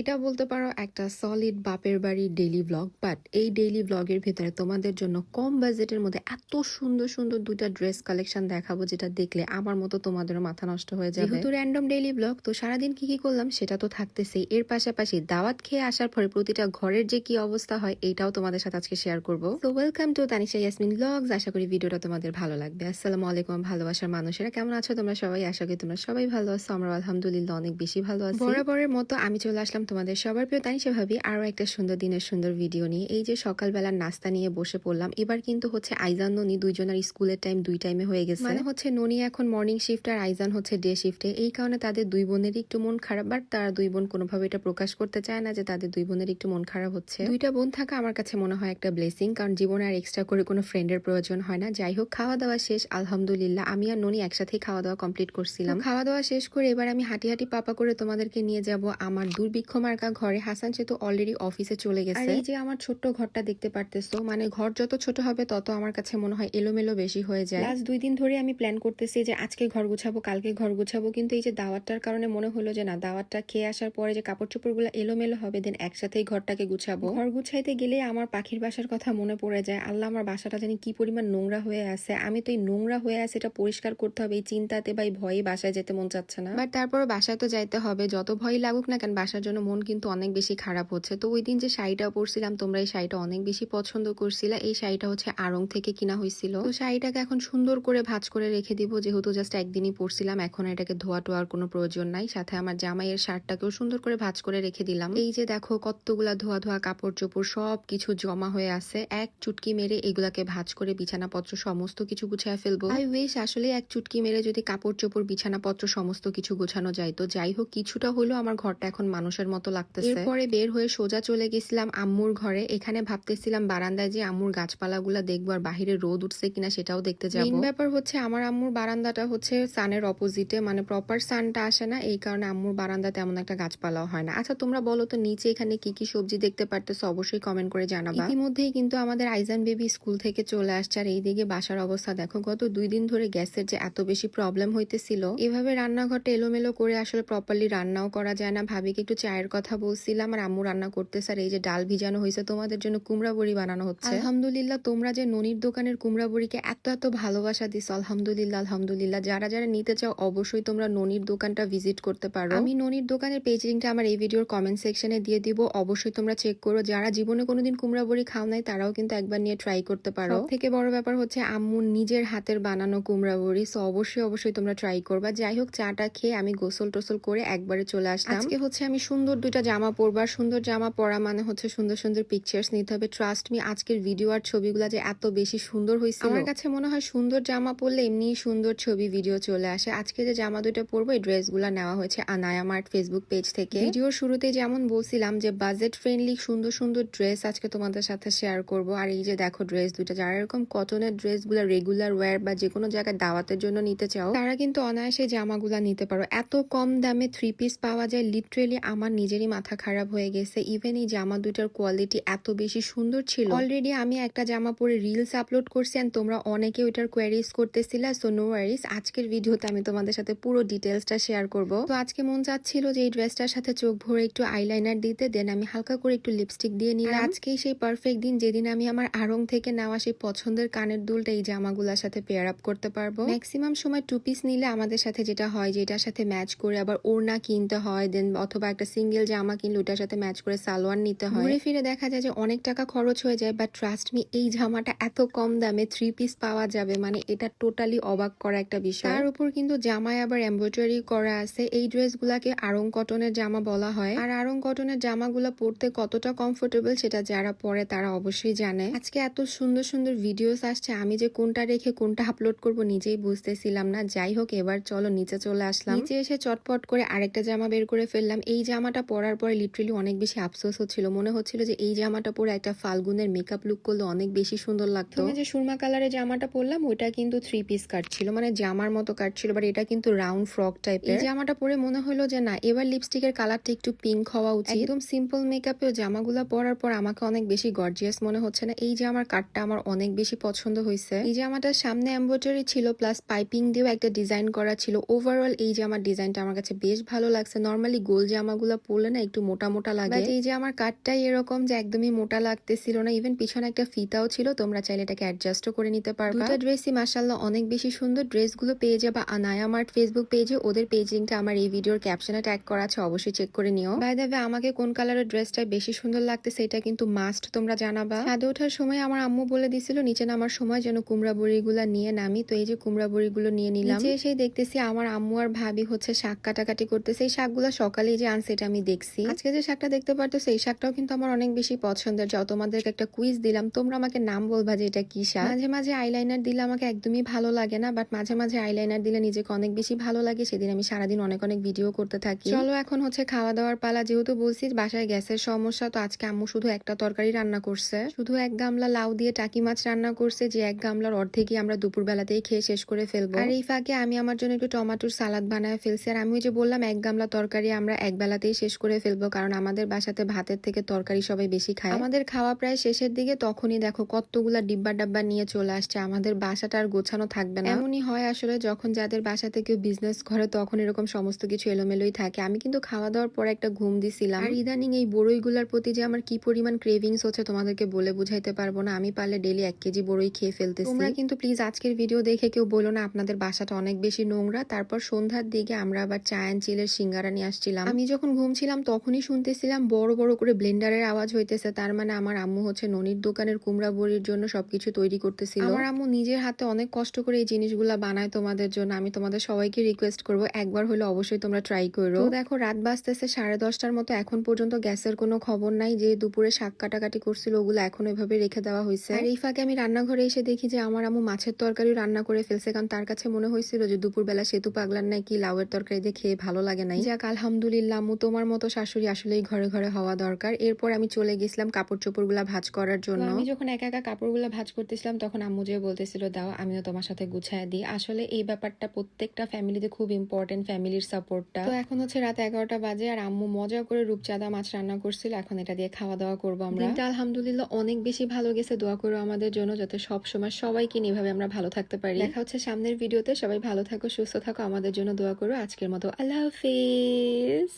এটা বলতে পারো একটা সলিড বাপের বাড়ির ডেইলি ব্লগ বাট এই ডেইলি ব্লগের ভিতরে তোমাদের জন্য কম বাজেটের মধ্যে এত সুন্দর সুন্দর দুইটা ড্রেস কালেকশন দেখাবো যেটা দেখলে আমার মতো তোমাদেরও মাথা নষ্ট হয়ে যাবে। যেহেতু র্যান্ডম ডেইলি ব্লগ তো সারাদিন কি কি করলাম সেটা তো থাকতেছেই। এর পাশাপাশি দাওয়াত খেয়ে আসার পরে প্রতিটা ঘরের যে কি অবস্থা হয় এটাও তোমাদের সাথে আজকে শেয়ার করব। তো welcome to Tanisha Yasmin blogs আশা করি ভিডিওটা তোমাদের ভালো লাগবে। আসসালামু আলাইকুম ভালোবাসার মানুষেরা। কেমন আছো তোমরা সবাই? আশা করি তোমরা সবাই ভালো আছো। আমরা আলহামদুলিল্লাহ অনেক বেশি ভালো আছি। বরাবরের মতো আমি চলে আসলাম তোমাদের সবার প্রিয় তানিশা ভাবি আরও একটা সুন্দর দিনের সুন্দর ভিডিও নিয়ে। এই যে সকালবেলার নাস্তা নিয়ে বসে পড়লাম এবার কিন্তু হচ্ছে আইজান ননি দুইজনের স্কুলের টাইম দুই টাইমে হয়ে গেছে। মানে হচ্ছে ননি এখন মর্নিং শিফট আর আইজান হচ্ছে ডে শিফটে এই কারণে তাদের দুই বোনেরই একটু মন খারাপ বাট তারা দুই বোন কোনোভাবে এটা প্রকাশ করতে চায় না যে তাদের দুই বোনের একটু মন খারাপ হচ্ছে। দুইটা বোন থাকা আমার কাছে মনে হয় একটা ব্লেসিং কারণ জীবনে আর এক্সট্রা করে কোনো ফ্রেন্ডের প্রয়োজন হয় না। যাই হোক খাওয়া দাওয়া শেষ আলহামদুলিল্লাহ। আমি আর ননি একসাথেই খাওয়া দাওয়া কমপ্লিট করছিলাম। খাওয়া দাওয়া শেষ করে এবার আমি হাঁটি হাঁটি পাপা করে তোমাদেরকে নিয়ে যাব আমার দুর্ভিক্ষ মার্কা ঘরে হাসান সে তো অলরেডি অফিসে চলে গেছে। এই যে আমার ছোট্ট ঘরটা দেখতে পারতেছো মানে ঘর যত ছোট হবে তত আমার কাছে মনে হয় এলোমেলো বেশি হয়ে যায়। লাস্ট দুই দিন ধরে আমি প্ল্যান করতেছি যে আজকে ঘর গুছাবো কালকে ঘর গুছাবো কিন্তু এই যে দাওয়াতটার কারণে মনে হলো যে না দাওয়াতটা খেয়ে আসার পরে যে কাপড় চোপড়গুলো এলোমেলো হবে দেন একসাথেই ঘরটাকে গুছাবো। ঘর গুছাইতে গেলে আমার পাখির বাসার কথা মনে পড়ে যায় আল্লাহ আমার বাসাটা জানি কি পরিমাণ নোংরা হয়ে আছে আমি তো এই নোংরা হয়ে আছে এটা পরিষ্কার করতে হবে এই চিন্তাতে বা এই ভয়ে বাসায় যেতে মন চাচ্ছে না। বাট তারপরে বাসায় তো যাইতে হবে যত ভয় লাগুক না কেন বাসার জন্য মন কিন্তু অনেক বেশি খারাপ হচ্ছে। তো ওই দিন যে শাড়িটা পরছিলাম, তোমরা এই শাড়িটা অনেক বেশি পছন্দ করছিলা। এই শাড়িটা হচ্ছে আড়ং থেকে কিনা হয়েছিল। তো শাড়িটাকে এখন সুন্দর করে ভাজ করে রেখে দিব। যেহেতু জাস্ট একদিনই পরছিলাম, এখন এটাকে ধোয়া টোয়ার কোনো প্রয়োজন নাই। সাথে আমার জামাইয়ের শার্টটাকেও সুন্দর করে ভাজ করে রেখে দিলাম। এই যে দেখো কতগুলা ধোয়া ধোয়া কাপড় চোপড় সব কিছু জমা হয়ে আছে। এক চুটকি মেরে এগুলাকে ভাজ করে বিছানাপত্র সমস্ত কিছু গুছিয়ে ফেলব। আই উইশ আসলে এক চুটকি মেরে যদি কাপড় চোপড় বিছানাপত্র সমস্ত কিছু গোছানো যায়। তো যাই হোক, কিছুটা হলেও আমার ঘরটা এখন মানুষের মতো লাগতেছে। এরপরে বের হয়ে সোজা চলে গেছিলাম আম্মুর ঘরে। এখানে ভাবতেছিলাম বারান্দায় যে আম্মুর গাছপালাগুলা দেখব আর বাহিরে রোদ উঠছে কিনা সেটাও দেখতে যাব। ব্যাপার হচ্ছে আমার আম্মুর বারান্দাটা হচ্ছে সানের অপোজিটে মানে প্রপার সানটা আসে না। এই কারণে আম্মুর বারান্দা তেমন একটা গাছপালাও হয় না। আচ্ছা তোমরা বলো তো নিচে এখানে কি কি সবজি দেখতে পারতেছো? অবশ্যই কমেন্ট করে জানাবা। ইতিমধ্যেই কিন্তু আমাদের আইজান বেবি স্কুল থেকে চলে আসছে। আর এইদিকে বাসার অবস্থা দেখো গত দুই দিন ধরে গ্যাসের যে এত বেশি প্রবলেম হইতেছিল এভাবে রান্নাঘরটা এলোমেলো করে আসলে প্রপারলি রান্নাও করা যায় না। ভাবিকে একটু চায়ের কথা বলছিলাম আর আম্মু রান্না করতেছে আর এই যে ডাল ভিজানো হয়েছে তোমাদের জন্য কুমড়া বড়ি বানানো হচ্ছে। আলহামদুলিল্লাহ তোমরা যে ননির দোকানের কুমড়া বড়িকে এত এত ভালোবাসা দিস আলহামদুলিল্লাহ আলহামদুলিল্লাহ। যারা যারা নিতে চাও অবশ্যই তোমরা ননির দোকানটা ভিজিট করতে পারো। আমি ননির দোকানের পেজ লিঙ্কটা আমার এই ভিডিওর কমেন্ট সেকশনে দিয়ে দিব অবশ্যই তোমরা চেক করো। যারা জীবনে কোনোদিন কুমড়া বড়ি খাও নাই তারাও কিন্তু একবার নিয়ে ট্রাই করতে পারো। থেকে বড় ব্যাপার হচ্ছে আম্মুর নিজের হাতের বানানো কুমড়া বড়ি সো অবশ্যই অবশ্যই তোমরা ট্রাই করবা। যাই হোক চাটা খেয়ে আমি গোসল টোসল করে একবারে চলে আসলাম। আজকে হচ্ছে আমি সুন্দর দুইটা জামা পরবার সুন্দর জামা পরা মানে হচ্ছে সুন্দর সুন্দর পিকচার্স নিতে হবে। ট্রাস্ট মি আজকের ভিডিও আর ছবিগুলো যে এত বেশি সুন্দর হয়েছে আমার কাছে মনে হয় সুন্দর জামা পরলে এমনি সুন্দর ছবি ভিডিও চলে আসে। আজকে যে জামা দুইটা পরবো এই ড্রেসগুলো নেওয়া হয়েছে আনায়া মার্ট ফেসবুক পেজ থেকে। ভিডিওর শুরুতে যেমন বলছিলাম যে বাজেট ফ্রেন্ডলি সুন্দর সুন্দর ড্রেস আজকে তোমাদের সাথে শেয়ার করব। আর এই যে দেখো ড্রেস দুটো যারা এরকম কটনের ড্রেসগুলো রেগুলার ওয়্যার বা যে কোনো জায়গায় দাওয়াতের জন্য নিতে চাও তারা কিন্তু অনায়াসে জামাগুলা নিতে পারো। এত কম দামে থ্রি পিস পাওয়া যায় লিটারেলি আমার নিজেরই মাথা খারাপ হয়ে গেছে। ইভেন এই জামা দুটার কোয়ালিটি এত বেশি সুন্দর ছিল। অলরেডি আমি একটা জামা পরে রিলস আপলোড করছি and তোমরা অনেকে ওইটার কোয়ারিজ করতেছিলা সো নো ওয়ারিস আজকের ভিডিওতে আমি তোমাদের সাথে পুরো ডিটেলসটা শেয়ার করব। তো আজকে মন চাচ্ছিল যে এই ড্রেসটার সাথে চোখ ভরে একটু আইলাইনার দিতে দেন আমি হালকা করে একটু লিপস্টিক দিয়ে নিলাম। আজকেই সেই পারফেক্ট দিন যেদিন আমি আমার আড়ং থেকে নেওয়া সেই পছন্দের কানের দুলটা এই জামাগুলোর সাথে পেয়ার আপ করতে পারব। ম্যাক্সিমাম সময় টু পিস নিলে আমাদের সাথে যেটা হয় যে এটার সাথে ম্যাচ করে আবার ওড়না কিনতে হয় দেন অথবা একটা সিঙ্গেল জামা কিনলে ওটার সাথে ম্যাচ করে সালোয়ার নিতে হয়। ঘুরে ফিরে দেখা যায় যে অনেক টাকা খরচ হয়ে যায় বাট ট্রাস্ট মি এই জামাটা এত কম দামে থ্রি পিস পাওয়া যাবে মানে এটা টোটালি অবাক করা একটা বিষয়। তার উপর কিন্তু জামায় আবার এমব্রয়ডারি করা আছে। এই ড্রেস ড্রেসগুলাকে আরং কটনের জামা বলা হয়। আর আরং কটনের জামাগুলো পরতে কতটা কমফোর্টেবল সেটা যারা পরে তারা অবশ্যই জানে। আজকে এত সুন্দর সুন্দর ভিডিওস আসছে আমি যে কোনটা রেখে কোনটা আপলোড করব নিজেই বুঝতেছিলাম না। যাই হোক এবার চলো নিচে চলে আসলাম। নিচে এসে চটপট করে আরেকটা জামা বের করে ফেললাম। এই জামাটা পরার পরে লিটারেলি অনেক বেশি আফসোস হচ্ছিল মনে হচ্ছিল যে এই জামাটা পরে একটা ফাল্গুনের মেকআপ লুক করলে অনেক বেশি সুন্দর লাগতো। যে সুরমা কালারের জামাটা পরলাম ওইটা কিন্তু থ্রি পিস কাট ছিল। মানে জামার মতো কাট ছিল বাট এটা কিন্তু রাউন্ড ফ্রক টাইপের এই জামাটা পরে মনে হলো যে না এবার লিপস্টিকের কালারটা একটু পিঙ্ক হওয়া উচিত। একদম সিম্পল মেকআপেও জামাগুলা পরার পর আমাকে অনেক বেশি গর্জিয়াস মনে হচ্ছে না। এই জামার কাটটা আমার অনেক বেশি পছন্দ হয়েছে এই জামাটার সামনে এম্ব্রয়ডারি ছিল প্লাস পাইপিং দিয়েও একটা ডিজাইন করা ছিল। ওভারঅল এই জামার ডিজাইনটা আমার কাছে বেশ ভালো লাগছে। নর্মালি গোল জামাগুলো পরলে না একটু মোটা মোটা লাগে। এই যে আমার কাটটাই এরকম যে একদমই মোটা লাগতেছিল না ইভেন পিছনে একটা ফিতাও ছিল তোমরা চাইলে এটাকে অ্যাডজাস্টও করে নিতে পারবা। দুটো ড্রেসই মাসাল্লাহ অনেক বেশি সুন্দর। ড্রেসগুলো পেয়ে যাবা আনায়া মার্ট ফেসবুক পেজে ওদের পেজ লিঙ্কটা আমার এই ভিডিওর ক্যাপশনে ট্যাগ করা আছে অবশ্যই চেক করে নিও। বাই দ্য আমাকে কোন কালারের ড্রেসটা বেশি সুন্দর লাগতেছে এটা কিন্তু মাস্ট তোমরা জানাবা। ছাদে ওঠার সময় আমার আম্মু বলে দিছিল নিচে নামার সময় যেন কুমড়া বড়িগুলা নিয়ে নামি। তো এই যে কুমড়া বড়িগুলো নিয়ে নিলাম। এসেই দেখতেছি আমার আম্মু আর ভাবি হচ্ছে শাক কাটাকাটি করতেছে। এই শাকগুলো সকালেই যে আনছে এটা আমি দেখছি। আজকে যে শাকটা দেখতে পারতেছো এই শাকটাও কিন্তু আমার অনেক বেশি পছন্দের। যাও তোমাদেরকে একটা কুইজ দিলাম। তোমরা আমাকে নাম বলবা যে এটা কি শাক? মাঝে মাঝে আইলাইনার দিলে আমাকে একদমই ভালো লাগে না বাট মাঝে মাঝে আইলাইনার দিলে নিজেকে অনেক বেশি ভালো লাগে। সেদিন আমি সারাদিন অনেক অনেক ভিডিও করতে থাকি। চলো এখন হচ্ছে খাওয়া দাওয়ার পালা। যেহেতু বলছি বাসায় গ্যাসের সমস্যা তো আজকে আম্মু শুধু একটা তরকারি রান্না করছে। শুধু এক গামলা লাউ দিয়ে টাকি মাছ রান্না করছে যে এক গামলার অর্ধেকই আমরা দুপুর বেলাতেই খেয়ে শেষ করে ফেলব। আর এই ফাঁকে আমি আমার জন্য একটু টমাটোর সালাদ বানায় ফেলছি। আর আমি ওই যে বললাম এক গামলা তরকারি আমরা এক বেলাতেই শেষ করে ফেলব কারণ আমাদের বাসাতে ভাতের থেকে তরকারি সবাই বেশি খায়। আমাদের খাওয়া প্রায় শেষের দিকে তখনই দেখো কতগুলা ডিব্বা ডাব্বা নিয়ে চলে আসছে আমাদের বাসাটা আর গোছানো থাকবে না। এমনই হয় আসলে যখন যাদের বাসাতে কেউ বিজনেস করে তখন এরকম সমস্ত কিছু এলোমেলোই থাকে। আমি কিন্তু খাওয়া দাওয়ার পর একটা ঘুম দিছিলাম। আর ইদানিং এই বড়ইগুলার প্রতি যে আমার কি পরিমাণ ক্রেভিংস হচ্ছে তোমাদেরকে বলে বুঝাইতে পারব না। আমি পারলে ডেলি এক কেজি বড়ই খেয়ে ফেলতেছি। তোমরা কিন্তু প্লিজ আজকের ভিডিও দেখে কেউ বলো না আপনাদের বাসাটা অনেক বেশি নোংরা। তারপর সন্ধ্যার দিকে আমরা আবার চায়ান চিলের সিঙ্গারা নিয়ে আসছিলাম। আমি যখন ঘুমছিলাম তখনই শুনতেছিলাম বড় বড় করে ব্লেন্ডারের আওয়াজ হইতেছে। তার মানে আমার আম্মু হচ্ছে ননির দোকানের কুমড়া বড়ির জন্য সবকিছু তৈরি করতেছিল। আমার আম্মু নিজের হাতে অনেক কষ্ট করে এই জিনিসগুলা বানায় তোমাদের জন্য। আমি তোমাদের সবাইকে রিকোয়েস্ট করব একবার হলে অবশ্যই তোমরা ট্রাই করো। দেখো রাত বাজতেছে সাড়ে দশটার মতো। এখন পর্যন্ত গ্যাসের কোনো খবর নাই। যে দুপুরে শাক কাটাকাটি করছিল ওগুলো এখন এভাবে রেখে দেওয়া হয়েছে আর এই ফাঁকে আমি রান্নাঘরে এসে দেখি যে আমার আম্মু মাছের তরকারি রান্না করে ফেলছে। কারণ তার কাছে মনে হয়েছিল যে দুপুরবেলা সেতু পাগলার নাকি লাউয়ের তরকারি দিয়ে খেয়ে ভালো লাগে নাই। যাক আলহামদুলিল্লাহ আম্মু তোমার মতো শাশুড়ি আসলেই ঘরে ঘরে হওয়া দরকার। এরপর আমি চলে গেছিলাম কাপড় চোপড়গুলা ভাজ করার জন্য। আমি যখন একা একা কাপড়গুলো ভাজ করতেছিলাম তখন আম্মু যে বলতেছিল দাও আমিও তোমার সাথে গুছায় দিই। আসলে এই ব্যাপারটা প্রত্যেকটা ফ্যামিলিতে খুব ইম্পর্টেন্ট ফ্যামিলির সাপোর্টটা তো এখন হচ্ছে রাত এগারোটা বাজে আর আম্মু মজা করে রূপচাঁদা মাছ রান্না করছিল। এখন এটা দিয়ে খাওয়া দাওয়া করব আমরা। আলহামদুলিল্লাহ অনেক বেশি ভালো গেছে। দোয়া করো আমাদের জন্য যাতে সব সময় সবাইকে নিয়ে এভাবে আমরা ভালো থাকতে পারি। দেখা হচ্ছে সামনের ভিডিওতে। সবাই ভালো থাকো সুস্থ থাকো। আমাদের জন্য দোয়া করো। আজকের মতো আল্লাহ হাফিজ।